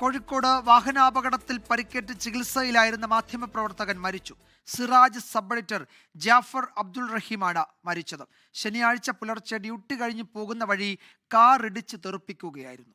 കോഴിക്കോട് വാഹനാപകടത്തിൽ പരിക്കേറ്റ് ചികിത്സയിലായിരുന്ന മാധ്യമപ്രവർത്തകൻ മരിച്ചു. സിറാജ് സബ് എഡിറ്റർ ജാഫർ അബ്ദുൾ റഹീമാണ് മരിച്ചത്. ശനിയാഴ്ച പുലർച്ചെ ഡ്യൂട്ടി കഴിഞ്ഞു പോകുന്ന വഴി കാർ ഇടിച്ച് തെറിപ്പിക്കുകയായിരുന്നു.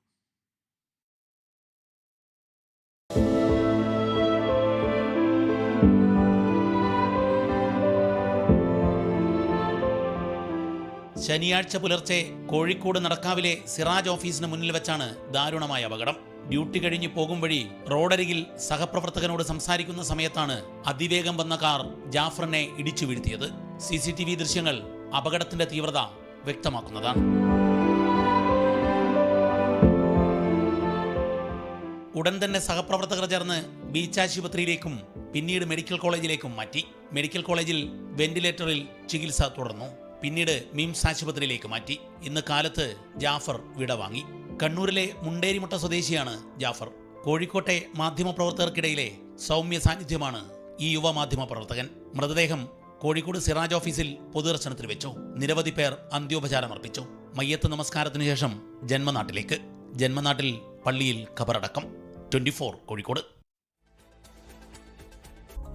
ശനിയാഴ്ച പുലർച്ചെ കോഴിക്കോട് നടക്കാവിലെ സിറാജ് ഓഫീസിന് മുന്നിൽ വെച്ചാണ് ദാരുണമായ അപകടം. ഡ്യൂട്ടി കഴിഞ്ഞ് പോകും വഴി റോഡരികിൽ സഹപ്രവർത്തകനോട് സംസാരിക്കുന്ന സമയത്താണ് അതിവേഗം വന്ന കാർ ജാഫറിനെ ഇടിച്ചു വീഴ്ത്തിയത്. സി സി ടി വി ദൃശ്യങ്ങൾ അപകടത്തിന്റെ തീവ്രത വ്യക്തമാക്കുന്നതാണ്. ഉടൻ തന്നെ സഹപ്രവർത്തകർ ചേർന്ന് ബീച്ച് ആശുപത്രിയിലേക്കും പിന്നീട് മെഡിക്കൽ കോളേജിലേക്കും മാറ്റി. മെഡിക്കൽ കോളേജിൽ വെന്റിലേറ്ററിൽ ചികിത്സ തുടർന്നു. പിന്നീട് മിംസ് ആശുപത്രിയിലേക്ക് മാറ്റി. ഇന്ന് കാലത്ത് ജാഫർ വിടവാങ്ങി. കണ്ണൂരിലെ മുണ്ടേരിമുട്ട സ്വദേശിയാണ് ജാഫർ. കോഴിക്കോട്ടെ മാധ്യമപ്രവർത്തകർക്കിടയിലെ സൗമ്യ സാന്നിധ്യമാണ് ഈ യുവ മാധ്യമ പ്രവർത്തകൻ. മൃതദേഹം കോഴിക്കോട് സിറാജ് ഓഫീസിൽ പൊതുദർശനത്തിന് വെച്ചു. നിരവധി പേർ അന്ത്യോപചാരം അർപ്പിച്ചു. മയ്യത്ത് നമസ്കാരത്തിനു ശേഷം ജന്മനാട്ടിലേക്ക്. ജന്മനാട്ടിൽ പള്ളിയിൽ ഖബറടക്കം. ട്വന്റി കോഴിക്കോട്.